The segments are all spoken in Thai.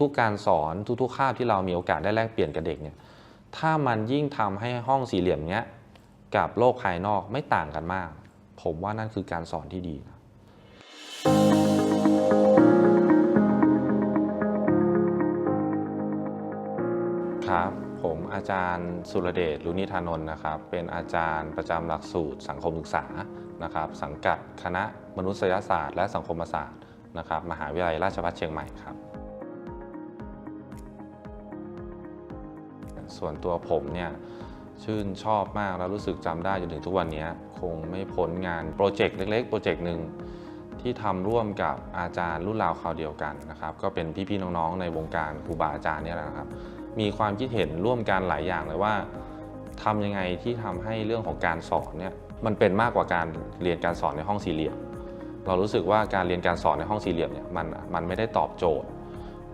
ทุกๆ การสอนทุกๆคาบที่เรามีโอกาสได้แลกเปลี่ยนกับเด็กเนี่ยถ้ามันยิ่งทำให้ห้องสี่เหลี่ยมเนี้ยกับโลกภายนอกไม่ต่างกันมาก ผมว่านั่นคือการสอนที่ดีนะครับผมอาจารย์สุรเดชลุนิธานนท์นะครับ เป็นอาจารย์ประจำหลักสูตรสังคมศึกษานะครับ สังกัดคณะมนุษยศาสตร์ และสังคมศาสตร์นะครับ มหาวิทยาลัยราชภัฏเชียงใหม่ครับ ส่วนตัวผมเนี่ยชื่นชอบมากแล้วรู้สึกจำได้จนถึงทุกวันนี้คงไม่พ้นงานโปรเจกต์เล็กๆ โปรเจกต์หนึ่งที่ทำร่วมกับอาจารย์รุ่นราวคราวเดียวกันนะครับ ก็เป็นพี่ๆน้องๆในวงการครูบาอาจารย์เนี่ยแหละนะครับ มีความคิดเห็นร่วมกันหลายอย่างเลยว่าทำยังไงที่ทำให้เรื่องของการสอนเนี่ยมันเป็นมากกว่าการเรียนการสอนในห้องสี่เหลี่ยมเรารู้สึกว่าการเรียนการสอนในห้องสี่เหลี่ยมเนี่ยมันมันไม่ได้ตอบโจทย์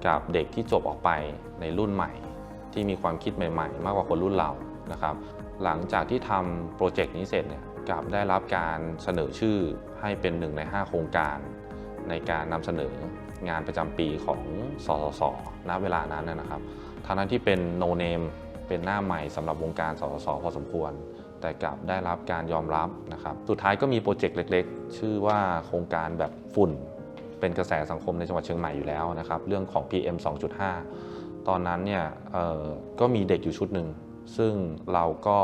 กับเด็กที่จบออกไปในรุ่นใหม่ ที่มีความคิดใหม่ๆ มากกว่าคนรุ่นเรานะครับ หลังจากที่ทำโปรเจกต์นี้เสร็จเนี่ยกลับได้รับการเสนอชื่อให้เป็นหนึ่งใน 5 โครงการ ในการนำเสนองานประจำปีของสสสณเวลานั้นนะครับทั้งนั้นที่เป็นโนเนมเป็นหน้าใหม่สำหรับวงการสสสพอสมควร แต่กลับได้รับการยอมรับนะครับ สุดท้ายก็มีโปรเจกต์เล็ก ๆ ชื่อว่าโครงการแบบฝุ่น เป็นกระแสสังคมในจังหวัดเชียงใหม่อยู่แล้วนะครับ เรื่องของ PM 2.5 ตอนนั้นเนี่ยก็มีเด็กอยู่ชุดหนึ่ง ซึ่งเราก็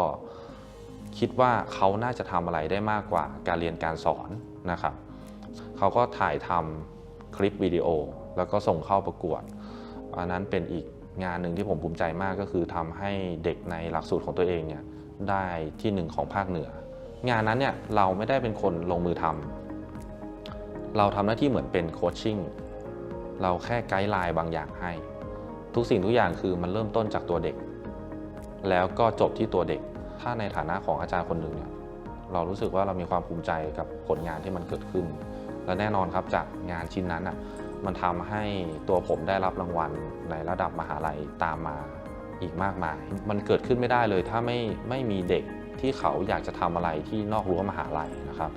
คิดว่าเขาน่าจะทำอะไรได้มากกว่าการเรียนการสอนนะครับเขาก็ถ่ายทำคลิปวิดีโอ แล้วก็ส่งเข้าประกวดอันนั้นเป็นอีกงานหนึ่งที่ผมภูมิใจมากก็คือทำให้เด็กในหลักสูตรของตัวเองเนี่ยได้ที่หนึ่งของภาคเหนือ งานนั้นเนี่ยเราไม่ได้เป็นคนลงมือทำเราทำหน้าที่เหมือนเป็นโคชชิ่งเราแค่ไกด์ไลน์บางอย่างให้ ทุกสิ่งทุกอย่างคือมันเริ่มต้นจากตัวเด็ก แล้วก็จบที่ตัวเด็ก ถ้าในฐานะของอาจารย์คนหนึ่งเนี่ยเรารู้สึกว่าเรามีความภูมิใจกับผลงานที่มันเกิดขึ้น และแน่นอนครับจากงานชิ้นนั้นอะมันทำให้ตัวผมได้รับรางวัลในระดับมหาลัยตามมาอีกมากมาย มันเกิดขึ้นไม่ได้เลย ถ้าไม่ไม่มีเด็กที่เขาอยากจะทำอะไรที่นอกรั้วมหาลัยนะครับ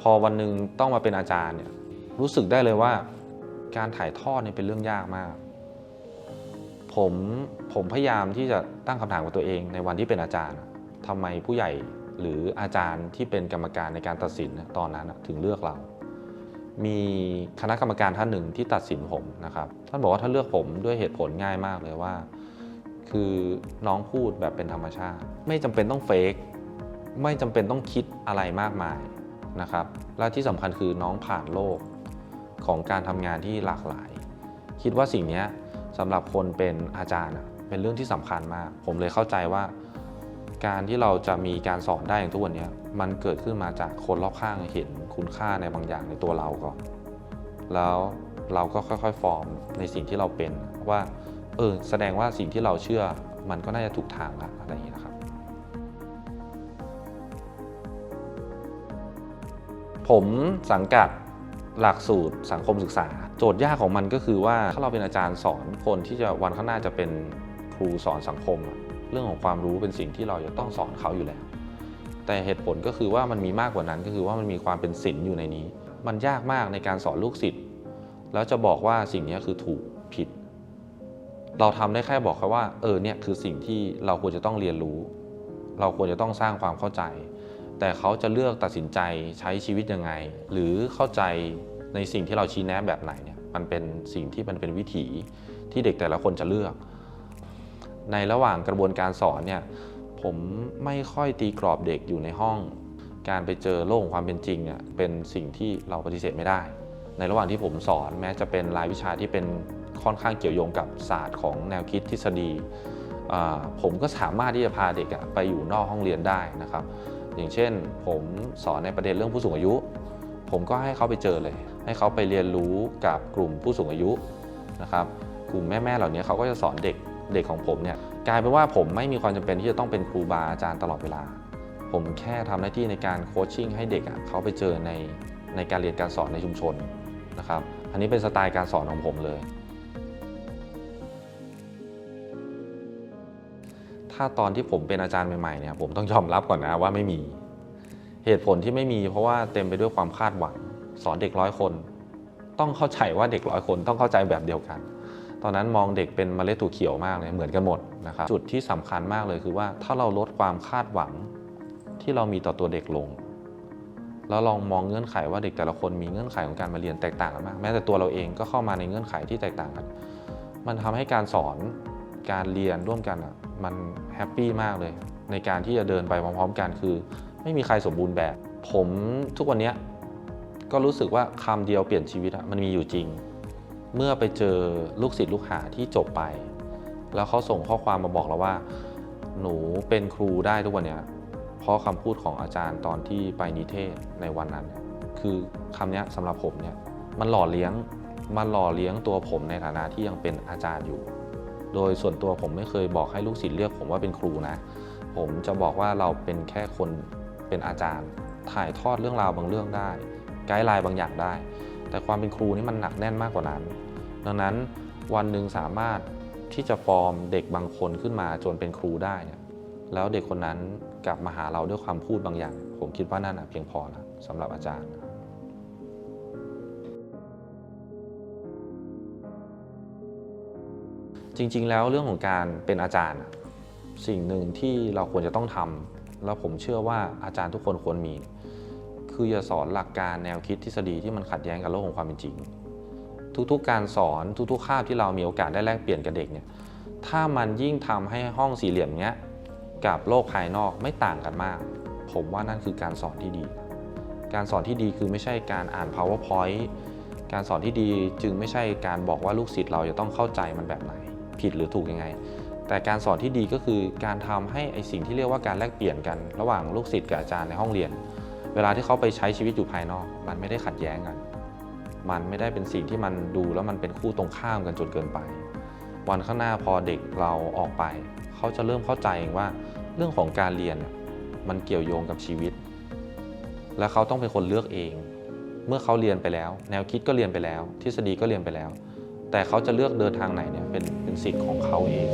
พอวันหนึ่งต้องมาเป็นอาจารย์เนี่ย รู้สึกได้เลยว่า การถ่ายทอดนี่เป็นเรื่องยากมาก ผมผมพยายามที่จะตั้งคำถามกับตัวเองในวันที่เป็นอาจารย์ทำไมผู้ใหญ่หรืออาจารย์ที่เป็นกรรมการในการตัดสินตอนนั้นถึงเลือกเรา มีคณะกรรมการท่านหนึ่งที่ตัดสินผมนะครับท่านบอกว่าท่านเลือกผมด้วยเหตุผลง่ายมากเลยว่า คือน้องพูดแบบเป็นธรรมชาติ ไม่จำเป็นต้องเฟกไม่จำเป็นต้องคิดอะไรมากมายนะครับและที่สำคัญคือน้องผ่านโลก ของการทำงานที่หลากหลาย คิดว่าสิ่งนี้สำหรับคนเป็นอาจารย์เป็นเรื่องที่สำคัญมาก ผมเลยเข้าใจว่า การที่เราจะมีการสอนได้อย่างทุกวันนี้มันเกิดขึ้นมาจากคนรอบข้างเห็นคุณค่าในบางอย่างในตัวเราก่อนแล้วเราก็ค่อยๆ ฟอร์มในสิ่งที่เราเป็นว่าเออแสดงว่าสิ่งที่เราเชื่อมันก็น่าจะถูกทางละอะไรอย่างนี้นะครับ ผมสังกัด หลักสูตรสังคมศึกษา โจทย์ยากของมันก็คือว่าถ้าเราเป็นอาจารย์สอนคนที่จะวันข้างหน้าจะเป็นครูสอนสังคมอะเรื่องของความรู้เป็นสิ่งที่เราจะต้องสอนเขาอยู่แล้ว แต่เหตุผลก็คือว่ามันมีมากกว่านั้นก็คือว่ามันมีความเป็นศิลป์อยู่ในนี้ มันยากมากในการสอนลูกศิษย์แล้วจะบอกว่าสิ่งนี้คือถูกผิด เราทำได้แค่บอกเขาว่า เออเนี่ยคือสิ่งที่เราควรจะต้องเรียนรู้ เราควรจะต้องสร้างความเข้าใจ แต่เขาจะเลือกตัดสินใจใช้ชีวิตยังไง หรือเข้าใจในสิ่งที่เราชี้แนะแบบไหนเนี่ยมันเป็นสิ่งที่มันเป็นวิถีที่เด็กแต่ละคนจะเลือก ในระหว่างกระบวนการสอนเนี่ยผมไม่ค่อยตีกรอบเด็กอยู่ในห้อง การไปเจอโลกของความเป็นจริงเนี่ยเป็นสิ่งที่เราปฏิเสธไม่ได้ ในระหว่างที่ผมสอนแม้จะเป็นรายวิชาที่เป็นค่อนข้างเกี่ยวโยงกับศาสตร์ของแนวคิดทฤษฎีผมก็สามารถที่จะพาเด็กไปอยู่นอกห้องเรียนได้นะครับ อย่างเช่น ผมสอนในประเด็นเรื่องผู้สูงอายุ ผมก็ให้เขาไปเจอเลย ให้เขาไปเรียนรู้กับกลุ่มผู้สูงอายุนะครับกลุ่มแม่ๆเหล่านี้เขาก็จะสอนเด็กเด็กของผมเนี่ยกลายเป็นว่าผมไม่มีความจำเป็นที่จะต้องเป็นครูบาอาจารย์ตลอดเวลา ผมแค่ทำหน้าที่ในการโคชชิ่งให้เด็กเขาไปเจอในในการเรียนการสอนในชุมชนนะครับอันนี้เป็นสไตล์การสอนของผมเลย ถ้าตอนที่ผมเป็นอาจารย์ใหม่ๆเนี่ยผมต้องยอมรับก่อนนะว่าไม่มี เหตุผลที่ไม่มี เพราะว่าเต็มไปด้วยความคาดหวัง สอนเด็กร้อยคน ต้องเข้าใจว่าเด็กร้อยคนต้องเข้าใจแบบเดียวกัน ตอนนั้นมองเด็กเป็นเมล็ดถั่วเขียวมากเลยเหมือนกันหมดนะครับจุดที่สำคัญมากเลยคือว่าถ้าเราลดความคาดหวังที่เรามีต่อตัวเด็กลงแล้วลองมองเงื่อนไขว่าเด็กแต่ละคนมีเงื่อนไขของการมาเรียนแตกต่างกันมาก แม้แต่ตัวเราเองก็เข้ามาในเงื่อนไขที่แตกต่างกัน มันทำให้การสอนการเรียนร่วมกันอะ มันแฮปปี้มากเลย ในการที่จะเดินไปพร้อมๆกันคือ ไม่มีใครสมบูรณ์แบบ ผมทุกวันนี้ก็รู้สึกว่าคำเดียวเปลี่ยนชีวิตมันมีอยู่จริง เมื่อไปเจอลูกศิษย์ลูกหาที่จบไป แล้วเขาส่งข้อความมาบอกเราว่า หนูเป็นครูได้ทุกวันนี้เพราะคำพูดของอาจารย์ตอนที่ไปนิเทศในวันนั้น คือคำนี้สำหรับผมเนี่ยมันหล่อเลี้ยงมันหล่อเลี้ยงตัวผมในฐานะที่ยังเป็นอาจารย์อยู่ โดยส่วนตัวผมไม่เคยบอกให้ลูกศิษย์เรียกผมว่าเป็นครูนะ ผมจะบอกว่าเราเป็นแค่คนเป็นอาจารย์ ถ่ายทอดเรื่องราวบางเรื่องได้ ไกด์ไลน์บางอย่างได้ แต่ความเป็นครูนี่มันหนักแน่นมากกว่านั้น ดังนั้นวันหนึ่งสามารถที่จะฟอร์มเด็กบางคนขึ้นมาจนเป็นครูได้เนี่ยแล้วเด็กคนนั้นกลับมาหาเราด้วยความพูดบางอย่าง ผมคิดว่านั่นเพียงพอแล้วสำหรับอาจารย์ จริง ๆ แล้วเรื่องของการเป็นอาจารย์ สิ่งหนึ่งที่เราควรจะต้องทำแล้วผมเชื่อว่าอาจารย์ทุกคนควรมี คืออย่าสอนหลักการแนวคิดทฤษฎีที่มันขัดแย้งกับโลกของความเป็นจริง ทุกๆ การสอนทุกๆคาบที่เรามีโอกาสได้แลกเปลี่ยนกับเด็กเนี่ยถ้ามันยิ่งทำให้ห้องสี่เหลี่ยมเนี้ยกับโลกภายนอกไม่ต่างกันมาก ผมว่านั่นคือการสอนที่ดี การสอนที่ดีคือไม่ใช่การอ่าน powerpoint การสอนที่ดีจึงไม่ใช่การบอกว่าลูกศิษย์เราจะต้องเข้าใจมันแบบไหน ผิดหรือถูกยังไง แต่การสอนที่ดีก็คือการทำให้ไอสิ่งที่เรียกว่าการแลกเปลี่ยนกัน ระหว่างลูกศิษย์กับอาจารย์ในห้องเรียน เวลาที่เขาไปใช้ชีวิตอยู่ภายนอก มันไม่ได้ขัดแย้งกัน มันไม่ได้เป็นสิ่งที่มันดูแล้วมันเป็นคู่ตรงข้ามกันจนเกินไป วันข้างหน้าพอเด็กเราออกไป เขาจะเริ่มเข้าใจเองว่า เรื่องของการเรียนเนี่ยมันเกี่ยวโยงกับชีวิต และเขาต้องเป็นคนเลือกเอง เมื่อเขาเรียนไปแล้ว แนวคิดก็เรียนไปแล้ว ทฤษฎีก็เรียนไปแล้ว แต่เขาจะเลือกเดินทางไหนเนี่ยเป็นเป็นสิทธิ์ของเขาเอง